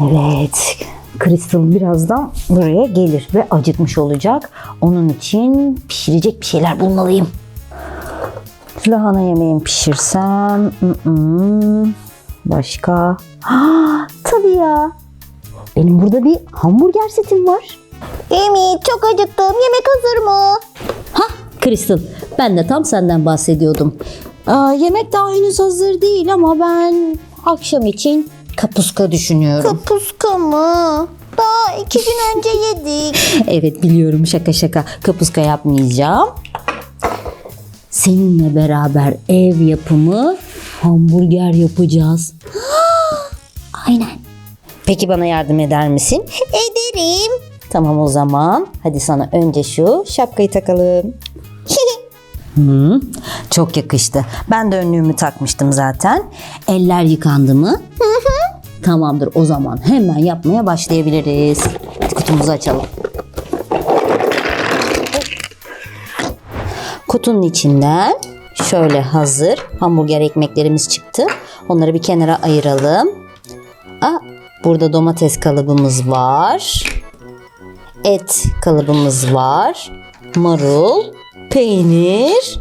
Evet. Crystal birazdan buraya gelir ve acıkmış olacak. Onun için pişirecek bir şeyler bulmalıyım. Lahana yemeğimi pişirsem. Başka? Ha, tabii ya. Benim burada bir hamburger setim var. Emi çok acıktım. Yemek hazır mı? Ha, Crystal. Ben de tam senden bahsediyordum. Aa, yemek daha henüz hazır değil ama ben akşam için kapuska düşünüyorum. Kapuska mı? Daha iki gün önce yedik. Evet biliyorum şaka şaka kapuska yapmayacağım. Seninle beraber ev yapımı hamburger yapacağız. Aynen. Peki bana yardım eder misin? Ederim. Tamam o zaman. Hadi sana önce şu şapkayı takalım. Hı, çok yakıştı. Ben de önlüğümü takmıştım zaten. Eller yıkandı mı? Tamamdır o zaman hemen yapmaya başlayabiliriz. Kutumuzu açalım. Kutunun içinden şöyle hazır hamburger ekmeklerimiz çıktı. Onları bir kenara ayıralım. Aa, burada domates kalıbımız var. Et kalıbımız var. Marul, peynir.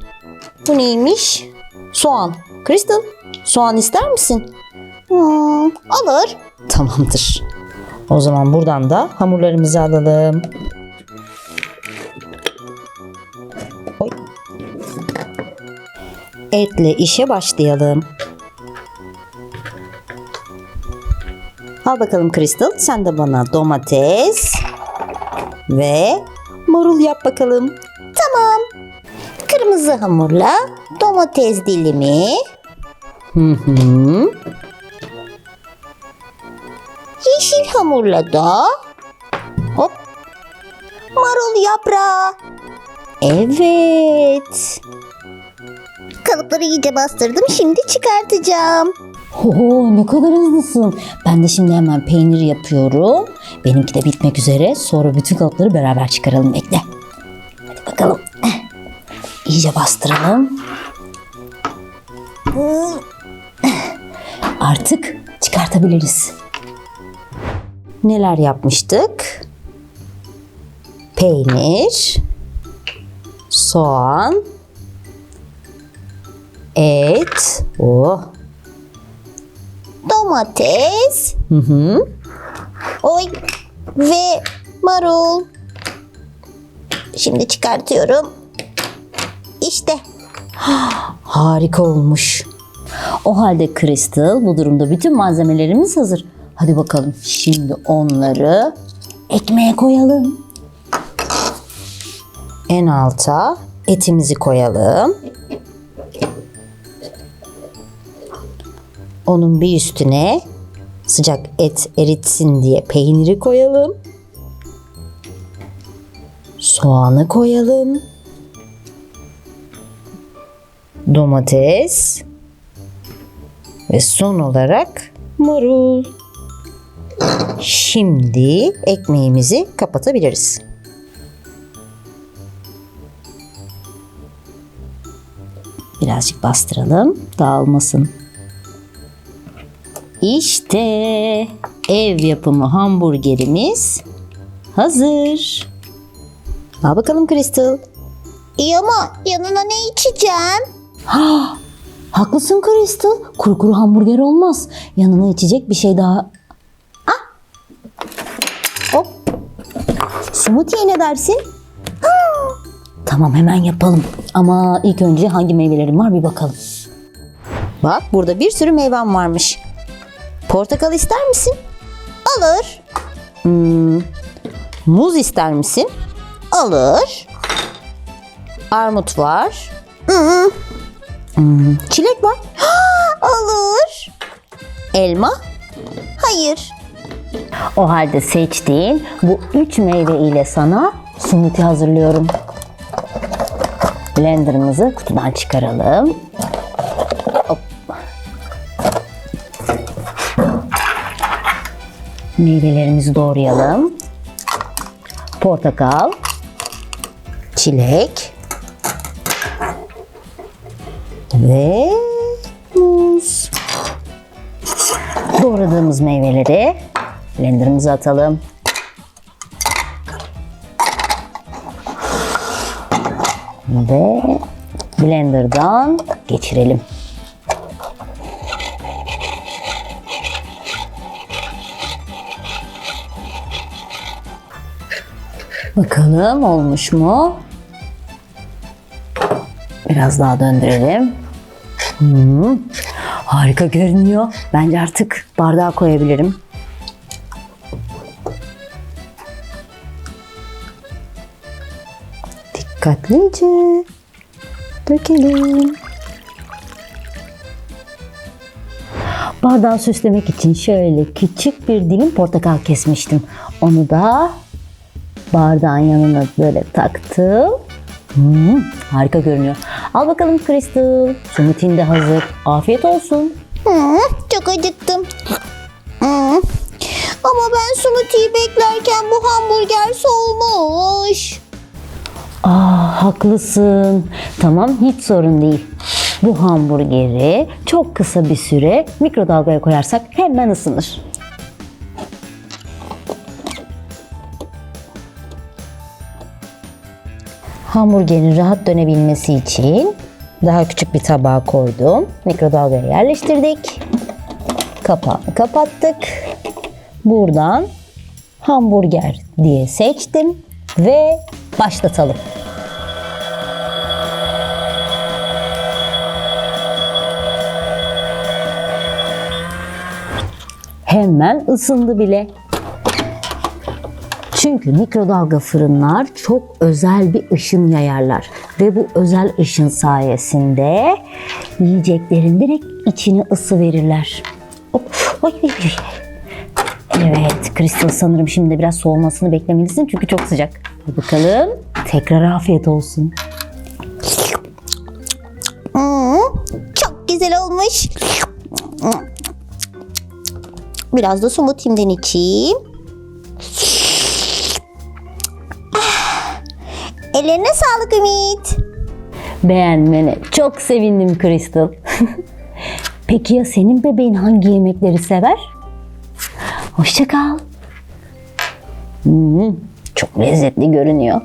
Bu neymiş? Soğan. Crystal, soğan ister misin? Hmm, olur. Tamamdır. O zaman buradan da hamurlarımızı alalım. Oy. Etle işe başlayalım. Al bakalım Crystal. Sen de bana domates ve marul yap bakalım. Kırmızı hamurla domates dilimi, Hı hı. Yeşil hamurla da hop marul yaprağı. Evet. Kalıpları iyice bastırdım. Şimdi çıkartacağım. Oho ne kadar hızlısın. Ben de şimdi hemen peynir yapıyorum. Benimki de bitmek üzere. Sonra bütün kalıpları beraber çıkaralım. Bekle. Hadi bakalım. İyice bastıralım. Artık çıkartabiliriz. Neler yapmıştık? Peynir, soğan, et, oh, Domates, Hı hı. oy ve marul. Şimdi çıkartıyorum. İşte Harika olmuş. O halde Crystal bu durumda bütün malzemelerimiz hazır. Hadi bakalım şimdi onları ekmeğe koyalım. En alta etimizi koyalım. Onun bir üstüne sıcak et eritsin diye peyniri koyalım. Soğanı koyalım. Domates ve son olarak marul. Şimdi ekmeğimizi kapatabiliriz. Birazcık bastıralım, dağılmasın. İşte ev yapımı hamburgerimiz hazır. Al bakalım Crystal. iyi ama yanına ne içeceğim? Haklısın Crystal. Kuru kuru hamburger olmaz. Yanına içecek bir şey daha. Ah! Hop. Smoothie'ye ne dersin? Tamam hemen yapalım. Ama ilk önce hangi meyvelerim var bir bakalım. Bak burada bir sürü meyvem varmış. Portakal ister misin? Olur. Hmm, muz ister misin? Olur. Armut var. Hı, Hmm, çilek var. olur. Elma. Hayır. O halde seçtiğin bu üç meyve ile sana smoothie hazırlıyorum. Blenderımızı kutudan çıkaralım. Hop. Meyvelerimizi doğrayalım. Portakal, çilek ve muz. Doğradığımız meyveleri Blenderımızı atalım. Ve blenderdan geçirelim. Bakalım olmuş mu? Biraz daha döndürelim. Hmm, harika görünüyor. Bence artık bardağa koyabilirim. Dikkatlice dökelim. Bardağı süslemek için şöyle küçük bir dilim portakal kesmiştim. Onu da bardağın yanına böyle taktım. Hmm, harika görünüyor. Al bakalım Crystal. Smoothie'n de hazır. Afiyet olsun. Hı, çok acıktım. Hı. Ama ben smoothie'yi beklerken bu hamburger soğumuş. Haklısın. Tamam hiç sorun değil. Bu hamburgeri çok kısa bir süre mikrodalgaya koyarsak hemen ısınır. Hamburgerin rahat dönebilmesi için daha küçük bir tabağa koydum. Mikrodalgaya yerleştirdik. Kapağını kapattık. Buradan hamburger diye seçtim ve başlatalım. Hemen ısındı bile. Çünkü mikrodalga fırınlar çok özel bir ışın yayarlar ve bu özel ışın sayesinde yiyeceklerin direkt içine ısı verirler. Evet, Crystal sanırım şimdi biraz soğumasını beklemelisin çünkü çok sıcak. Hadi bakalım. Tekrar afiyet olsun. Hı, çok güzel olmuş. Biraz da smoothie'mden içeyim. Ah, Ellerine sağlık Ümit. Beğenmene çok sevindim Crystal. Peki ya senin bebeğin hangi yemekleri sever? Hoşça kal. Hmm, çok lezzetli görünüyor.